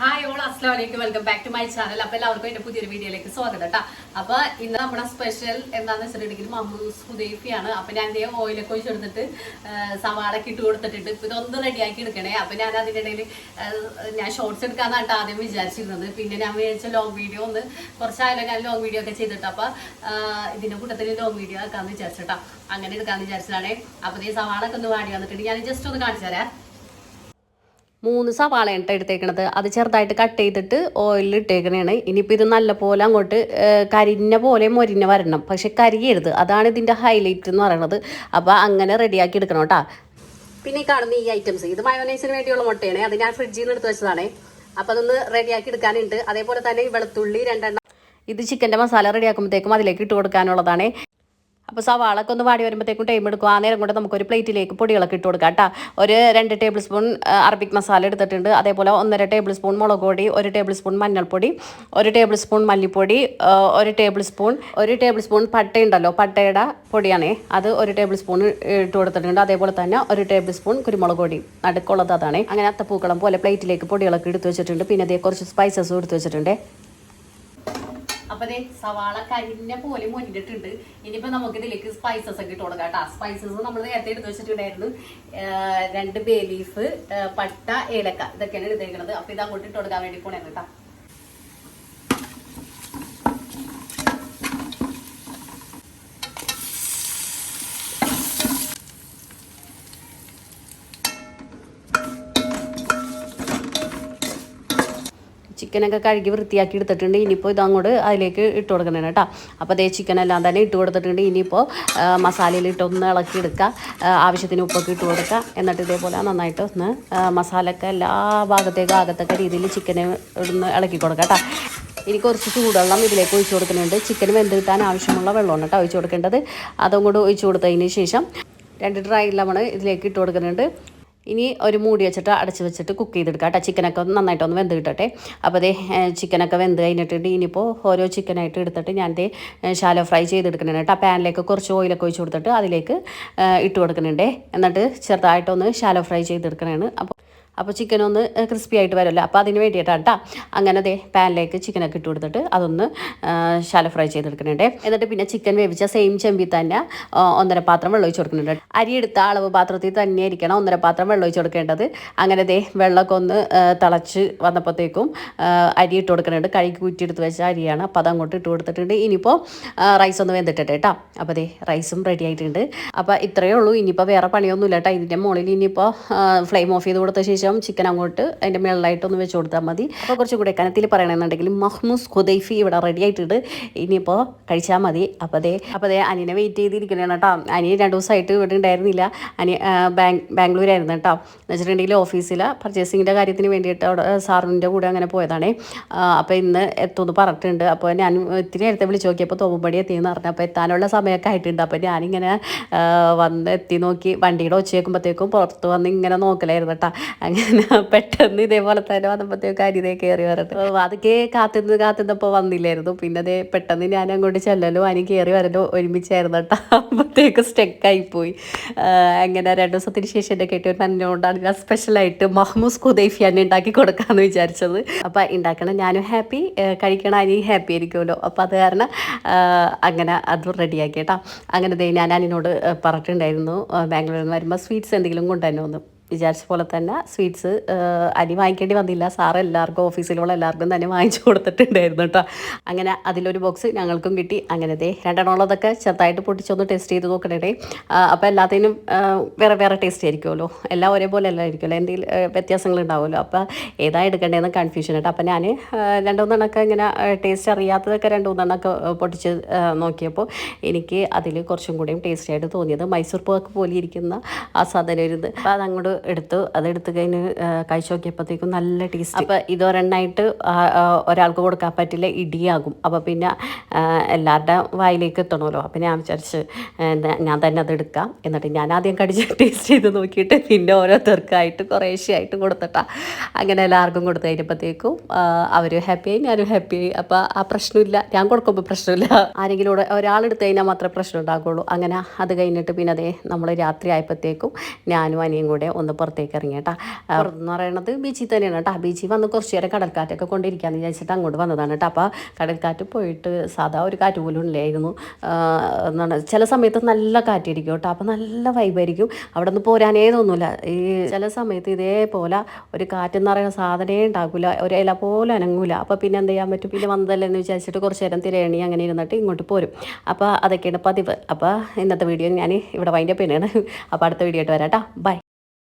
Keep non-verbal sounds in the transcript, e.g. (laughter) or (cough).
Hi all അസ്ലാം വലൈക്കും welcome back to my channel അപ്പൊ എല്ലാവർക്കും എന്റെ പുതിയൊരു വീഡിയോയിലേക്ക് സ്വാഗതം കേട്ടോ അപ്പൊ ഇന്ന് നമ്മുടെ സ്പെഷ്യൽ എന്താന്ന് വെച്ചിട്ടുണ്ടെങ്കിൽ മമ്മൂസ് ഹുദൈഫിയാണ്. അപ്പൊ ഞാൻ ഇതേ ഓയിലൊക്കെ ഒഴിച്ചെടുത്തിട്ട് സവാളൊക്കെ ഇട്ട് കൊടുത്തിട്ടുണ്ട് ഇപ്പൊ ഇതൊന്ന് റെഡിയാക്കി എടുക്കണേ. അപ്പൊ ഞാൻ അതിന്റെ ഇടയിൽ ഞാൻ ഷോർട്സ് എടുക്കാന്നാണ് ആദ്യം വിചാരിച്ചിരുന്നത്. പിന്നെ ഞാൻ വിചാരിച്ച ലോങ് വീഡിയോ ഒന്ന് കുറച്ചായാലും ഞാൻ ലോങ് വീഡിയോ ഒക്കെ ചെയ്തിട്ട്. അപ്പൊ ഇതിന്റെ കൂട്ടത്തിൽ ലോങ് വീഡിയോ ആക്കാന്ന് വിചാരിച്ചിട്ടാ അങ്ങനെ എടുക്കാന്ന് വിചാരിച്ചതാണേ. അപ്പൊ ഈ സവാളൊക്കെ ഒന്ന് വാടി വന്നിട്ടുണ്ട്. ഞാൻ ജസ്റ്റ് ഒന്ന് കാണിച്ചു തരാം. മൂന്ന് സവാളയാണ് എണ്ണ എടുത്തേക്കണത്. അത് ചെറുതായിട്ട് കട്ട് ചെയ്തിട്ട് ഓയിലിൽ ഇട്ടേക്കണേണ്. ഇനിയിപ്പോൾ ഇത് നല്ലപോലെ അങ്ങോട്ട് കരിഞ്ഞ പോലെ മൊരിഞ്ഞ വരണം. പക്ഷെ കരിയരുത്. അതാണ് ഇതിന്റെ ഹൈലൈറ്റ് എന്ന് പറയുന്നത് അപ്പോൾ അങ്ങനെ റെഡിയാക്കി എടുക്കണം കേട്ടോ. പിന്നെ ഈ കാണുന്ന ഈ ഐറ്റംസ് ഇത് മയോനൈസിന് വേണ്ടിയുള്ള മുട്ടയാണ്. അത് ഞാൻ ഫ്രിഡ്ജിൽ നിന്ന് എടുത്ത് വെച്ചതാണ്. അപ്പോൾ അതൊന്ന് റെഡിയാക്കി എടുക്കാനുണ്ട്. അതേപോലെ തന്നെ ഈ വെളുത്തുള്ളി രണ്ടെണ്ണം. ഇത് ചിക്കന്റെ മസാല റെഡിയാക്കുമ്പോഴത്തേക്കും അതിലേക്ക് ഇട്ട് കൊടുക്കാനുള്ളതാണ്. അപ്പോൾ സവാളൊക്കെ ഒന്ന് വാടി വരുമ്പോഴത്തേക്കും ടൈം എടുക്കും. ആ നേരം കൊണ്ട് നമുക്കൊരു പ്ലേറ്റിലേക്ക് പൊടികളൊക്കെ ഇട്ട് കൊടുക്കാം കേട്ടോ ഒരു രണ്ട് ടേബിൾ സ്പൂൺ അറബിക് മസാല എടുത്തിട്ടുണ്ട്. അതേപോലെ ഒന്നര ടേബിൾ സ്പൂൺ മുളക് പൊടി ഒരു ടേബിൾ സ്പൂൺ മഞ്ഞൾപ്പൊടി ഒരു ടേബിൾ സ്പൂൺ മല്ലിപ്പൊടി ഒരു ടേബിൾ സ്പൂൺ ഒരു ടേബിൾ സ്പൂൺ പട്ടയുണ്ടല്ലോ. പട്ടയുടെ പൊടിയാണേ. അത് ഒരു ടേബിൾ സ്പൂൺ ഇട്ട് കൊടുത്തിട്ടുണ്ട്. അതേപോലെ തന്നെ ഒരു ടേബിൾ സ്പൂൺ കുരുമുളക് പൊടി. നടുക്കുള്ളത് അതാണ്. അങ്ങനെ അത്തപ്പൂക്കളം പോലെ പ്ലേറ്റിലേക്ക് പൊടികളൊക്കെ എടുത്ത് വെച്ചിട്ടുണ്ട്. പിന്നെ അതേ കുറച്ച് സ്പൈസസും എടുത്ത് വെച്ചിട്ടുണ്ട്. അപ്പൊ ദേ സവാള കരിഞ്ഞ പോലെ മുന്നിട്ടുണ്ട് ഇനിയിപ്പോ നമുക്ക് ഇതിലേക്ക് സ്പൈസസ് ഒക്കെ ഇട്ട് കൊടുക്കാം കേട്ടോ. സ്പൈസസ് നമ്മൾ നേരത്തെ എടുത്ത് വെച്ചിട്ടുണ്ടായിരുന്നു. രണ്ട് ബേ ലീഫ് പട്ട ഏലക്ക ഇതൊക്കെയാണ് എടുത്തേക്കുന്നത് അപ്പൊ ഇത് അങ്ങോട്ട് ഇട്ട് കൊടുക്കാൻ വേണ്ടി പോണേ കേട്ടോ. ചിക്കനൊക്കെ കഴുകി വൃത്തിയാക്കി എടുത്തിട്ടുണ്ട്. ഇനിയിപ്പോൾ ഇതങ്ങോട്ട് അതിലേക്ക് ഇട്ട് കൊടുക്കണം കേട്ടോ. അപ്പോൾ അതേ ചിക്കനെല്ലാം തന്നെ ഇട്ട് കൊടുത്തിട്ടുണ്ട്. ഇനിയിപ്പോൾ മസാലയിൽ ഇട്ടൊന്ന് ഇളക്കി എടുക്കുക ആവശ്യത്തിന് ഉപ്പൊക്കെ ഇട്ട് കൊടുക്കുക എന്നിട്ട് ഇതേപോലെ നന്നായിട്ട് ഒന്ന് മസാലയൊക്കെ എല്ലാ ഭാഗത്തേക്കും ആകത്തക്ക രീതിയിൽ ചിക്കനെ ഒന്ന് ഇളക്കി കൊടുക്കുക കേട്ടോ. ഇനി കുറച്ച് ചൂടുവെള്ളം ഇതിലേക്ക് ഒഴിച്ചു കൊടുക്കുന്നുണ്ട്. ചിക്കൻ വെന്ത് കിട്ടാൻ ആവശ്യമുള്ള വെള്ളമാണ് കേട്ടോ ഒഴിച്ചു കൊടുക്കേണ്ടത്. അതും കൂടെ ഒഴിച്ചു കൊടുത്തതിന് ശേഷം രണ്ട് ഡ്രൈ ലെമൺ ഇതിലേക്ക് ഇട്ട് കൊടുക്കുന്നുണ്ട്. ഇനി ഒരു മൂടി വെച്ചിട്ട് അടച്ച് വെച്ചിട്ട് കുക്ക് ചെയ്തെടുക്കാം കേട്ടോ. ചിക്കനൊക്കെ നന്നായിട്ട് ഒന്ന് വെന്ത് കിട്ടട്ടെ. അപ്പോൾ അതേ ചിക്കനൊക്കെ വെന്ത് കഴിഞ്ഞിട്ടുണ്ട്. ഇനിയിപ്പോൾ ഓരോ ചിക്കനായിട്ട് എടുത്തിട്ട് ഞാൻ ദേ ഷാലോ ഫ്രൈ ചെയ്തെടുക്കുന്നുണ്ട് കേട്ടോ. പാനിലേക്ക് കുറച്ച് ഓയിലൊക്കെ ഒഴിച്ച് കൊടുത്തിട്ട് അതിലേക്ക് ഇട്ട് കൊടുക്കുന്നുണ്ട്. എന്നിട്ട് ചെറുതായിട്ടൊന്ന് ഷാലോ ഫ്രൈ ചെയ്തെടുക്കണതാണ് അപ്പോൾ അപ്പോൾ ചിക്കൻ ഒന്ന് ക്രിസ്പി ആയിട്ട് വരുമല്ലോ. അപ്പോൾ അതിന് വേണ്ടിയിട്ടാണ് കേട്ടോ അങ്ങനെ ദേ പാനിലേക്ക് ചിക്കനൊക്കെ ഇട്ട് കൊടുത്തിട്ട് അതൊന്ന് ശാല ഫ്രൈ ചെയ്തെടുക്കുന്നുണ്ട് എന്നിട്ട് പിന്നെ ചിക്കൻ വേവിച്ച സെയിം ചെമ്പി തന്നെ ഒന്നര പാത്രം വെള്ളം ഒഴിച്ച് കൊടുക്കുന്നുണ്ട് അരി എടുത്ത അളവ് പാത്രത്തിൽ തന്നെ ഇരിക്കണം ഒന്നര പാത്രം വെള്ളം ഒഴിച്ച് കൊടുക്കേണ്ടത്. അങ്ങനെ ദേ വെള്ളമൊക്കെ ഒന്ന് തിളച്ച് വന്നപ്പോഴത്തേക്കും അരി ഇട്ട് കൊടുക്കുന്നുണ്ട് കഴുകി കുറ്റി എടുത്ത് വെച്ച അരിയാണ്. അപ്പോൾ അത് അങ്ങോട്ട് ഇട്ട് കൊടുത്തിട്ടുണ്ട്. ഇനിയിപ്പോൾ റൈസ് ഒന്ന് വെന്തിട്ടിട്ട് കേട്ടോ അപ്പോൾ ദേ റൈസും റെഡി ആയിട്ടുണ്ട്. അപ്പോൾ ഇത്രയേ ഉള്ളൂ. ഇനിയിപ്പോൾ വേറെ പണിയൊന്നുമില്ല കേട്ടോ ഇതിന്റെ മുകളിൽ ഇനിയിപ്പോൾ ഫ്ലെയിം ഓഫ് ചെയ്ത് കൊടുത്ത ശേഷം ചിക്കൻ അങ്ങോട്ട് അതിന്റെ മേളിലായിട്ടൊന്ന് വെച്ച് കൊടുത്താൽ മതി. അപ്പോൾ കുറച്ചും കൂടെ കനത്തിൽ പറയണമെന്നുണ്ടെങ്കിൽ മഹ്മൂസ് ഖുദൈഫി ഇവിടെ റെഡി ആയിട്ടുണ്ട്. ഇനിയിപ്പോൾ കഴിച്ചാൽ മതി. അപ്പോൾ അതേ അപ്പോൾ അനിനെ വെയിറ്റ് ചെയ്തിരിക്കണേണ് കേട്ടോ. അനി രണ്ട് ദിവസമായിട്ട് ഇവിടെ ഉണ്ടായിരുന്നില്ല. അനി ബാംഗ്ലൂരായിരുന്നു കേട്ടോ. എന്ന് വെച്ചിട്ടുണ്ടെങ്കിൽ ഓഫീസിലെ പർച്ചേസിങ്ങിന്റെ കാര്യത്തിന് വേണ്ടിയിട്ട് അവിടെ സാറിന്റെ കൂടെ അങ്ങനെ പോയതാണേ. അപ്പോൾ ഇന്ന് എത്തുമെന്ന് പറഞ്ഞിട്ടുണ്ട്. അപ്പോൾ ഞാൻ ഇത്തിരി നേരത്തെ വിളിച്ച് നോക്കിയപ്പോൾ തോമ്പടി എത്തിയെന്ന് പറഞ്ഞു. അപ്പോൾ എത്താനുള്ള സമയമൊക്കെ ആയിട്ടുണ്ട്. അപ്പോൾ ഞാനിങ്ങനെ വന്ന് എത്തി നോക്കി. വണ്ടിയുടെ ഒച്ച കേൾക്കുമ്പോഴത്തേക്കും പുറത്ത് വന്ന് ഇങ്ങനെ നോക്കലായിരുന്നു കേട്ടോ. അങ്ങനെ പെട്ടെന്ന് ഇതേപോലെ തന്നെ വന്നപ്പോഴത്തേക്ക് അരിതേ കയറി വരട്ടെ. അതൊക്കെ കാത്തുനിന്ന് കാത്തിരുന്നപ്പോൾ വന്നില്ലായിരുന്നു. പിന്നെ അതേ പെട്ടെന്ന് ഞാൻ അങ്ങോട്ട് ചെല്ലലും അനി കയറി വരലും ഒരുമിച്ചായിരുന്നു കേട്ടോ. അപ്പോഴത്തേക്ക് സ്റ്റെക്കായിപ്പോയി അങ്ങനെ രണ്ട് ദിവസത്തിന് ശേഷം എന്റെ കെട്ടിയവർ നന്നോണ്ടാണ് ഞാൻ സ്പെഷ്യലായിട്ട് മഹ്മൂസ് ഖുദൈഫി തന്നെ ഉണ്ടാക്കി കൊടുക്കാമെന്ന് വിചാരിച്ചത്. അപ്പോൾ ഉണ്ടാക്കണം ഞാനും ഹാപ്പി കഴിക്കണം അനി ഹാപ്പി ആയിരിക്കുമല്ലോ. അപ്പോൾ അത് കാരണം അങ്ങനെ അത് റെഡിയാക്കി കേട്ടോ. അങ്ങനെ ഞാൻ അനിനോട് പറഞ്ഞിട്ടുണ്ടായിരുന്നു ബാംഗ്ലൂരിൽ നിന്ന് വരുമ്പോൾ സ്വീറ്റ്സ് എന്തെങ്കിലും കൊണ്ടുതന്നെ ഒന്ന് വിചാരിച്ച പോലെ തന്നെ സ്വീറ്റ്സ് അരി വാങ്ങിക്കേണ്ടി വന്നില്ല. സാർ എല്ലാവർക്കും ഓഫീസിലുള്ള എല്ലാവർക്കും തന്നെ വാങ്ങിച്ചു കൊടുത്തിട്ടുണ്ടായിരുന്നു കേട്ടോ. അങ്ങനെ അതിലൊരു ബോക്സ് ഞങ്ങൾക്കും കിട്ടി. അങ്ങനെ ദേ രണ്ടെണ്ണമുള്ളതൊക്കെ ചെറുതായിട്ട് പൊട്ടിച്ചൊന്ന് ടെസ്റ്റ് ചെയ്ത് നോക്കണേ അപ്പോൾ എല്ലാത്തിനും വേറെ വേറെ ടേസ്റ്റ് ആയിരിക്കുമല്ലോ. എല്ലാം ഒരേപോലെ അല്ല ആയിരിക്കുമല്ലോ? എന്തെങ്കിലും വ്യത്യാസങ്ങൾ ഉണ്ടാവുമല്ലോ? അപ്പോൾ ഏതാ എടുക്കേണ്ടതെന്ന് കൺഫ്യൂഷൻ കേട്ടോ അപ്പോൾ ഞാൻ രണ്ടുമൂന്നെണ്ണമൊക്കെ ഇങ്ങനെ ടേസ്റ്റ് അറിയാത്തതൊക്കെ രണ്ടുമൂന്നെണ്ണമൊക്കെ പൊട്ടിച്ച് നോക്കിയപ്പോൾ എനിക്ക് അതിൽ കുറച്ചും കൂടിയും ടേസ്റ്റി ആയിട്ട് തോന്നിയത് മൈസൂർ പാക്ക് പോലെ ഇരിക്കുന്ന ആ സാധനം ഒരു അപ്പോൾ അതങ്ങോട്ട് എടുത്തു അതെടുത്ത് കഴിഞ്ഞ് കഴിച്ചു നോക്കിയപ്പോഴത്തേക്കും നല്ല ടേസ്റ്റ് അപ്പോൾ ആ, ഒരാൾക്ക് കൊടുക്കാൻ പറ്റില്ല ഇടിയാകും. അപ്പോൾ പിന്നെ എല്ലാവരുടെ വായിലേക്ക് എത്തണമല്ലോ. അപ്പോൾ ഞാൻ വിചാരിച്ച് ഞാൻ തന്നെ അത് എടുക്കാം. എന്നിട്ട് ഞാൻ ആദ്യം കടിച്ച് (laughs) ടേസ്റ്റ് ചെയ്ത് നോക്കിയിട്ട് പിന്നെ ഓരോരുത്തർക്കായിട്ട് കുറേശ്ശെയായിട്ട് കൊടുത്തിട്ടാ. അങ്ങനെ എല്ലാവർക്കും കൊടുത്തു കഴിഞ്ഞപ്പോഴത്തേക്കും അവർ ഹാപ്പിയായി ഞാനും ഹാപ്പിയായി അപ്പോൾ ആ പ്രശ്നമില്ല. ഞാൻ കൊടുക്കുമ്പോൾ പ്രശ്നമില്ല. ആരെങ്കിലും കൂടെ ഒരാളെടുത്ത് കഴിഞ്ഞാൽ മാത്രമേ പ്രശ്നം ഉണ്ടാകുള്ളൂ അങ്ങനെ അത് കഴിഞ്ഞിട്ട് പിന്നെ അതേ നമ്മൾ രാത്രി ആയപ്പോഴത്തേക്കും ഞാനും അനിയും കൂടെ ഒന്ന് ഒന്ന് പുറത്തേക്ക് ഇറങ്ങി കേട്ടോ. പുറത്തെന്ന് പറയണത് ബീച്ചിൽ തന്നെയാണ് കേട്ടോ. ബീച്ചിൽ വന്ന് കുറച്ച് നേരം കടൽക്കാറ്റൊക്കെ കൊണ്ടിരിക്കാന്ന് വിചാരിച്ചിട്ട് അങ്ങോട്ട് വന്നതാണ് കേട്ടോ. അപ്പോൾ കടൽക്കാറ്റ് പോയിട്ട് സാധാ ഒരു കാറ്റ് പോലും ഇല്ലായിരുന്നു. എന്താണ് ചില സമയത്ത് നല്ല കാറ്റിരിക്കും കേട്ടോ. അപ്പോൾ നല്ല വൈബായിരിക്കും. അവിടെ നിന്ന് പോരാനേ തോന്നില്ല ഈ ചില സമയത്ത് ഇതേപോലെ ഒരു കാറ്റെന്ന് പറയുന്ന സാധനമേ ഉണ്ടാക്കില്ല ഒരു ഇല പോലെ അനങ്ങൂല. അപ്പോൾ പിന്നെ എന്ത് ചെയ്യാൻ പറ്റും? പിന്നെ വന്നതല്ലേ എന്ന് വിചാരിച്ചിട്ട് കുറച്ച് നേരം തിരയണി അങ്ങനെ ഇരുന്നിട്ട് ഇങ്ങോട്ട് പോരും. അപ്പോൾ അതൊക്കെയാണ് പതിവ്. അപ്പോൾ ഇന്നത്തെ വീഡിയോ ഞാൻ ഇവിടെ വൈൻഡപ്പ് പിന്നെയാണ് അപ്പോൾ അടുത്ത വീഡിയോ ആയിട്ട് വരാം കേട്ടോ. ബൈ.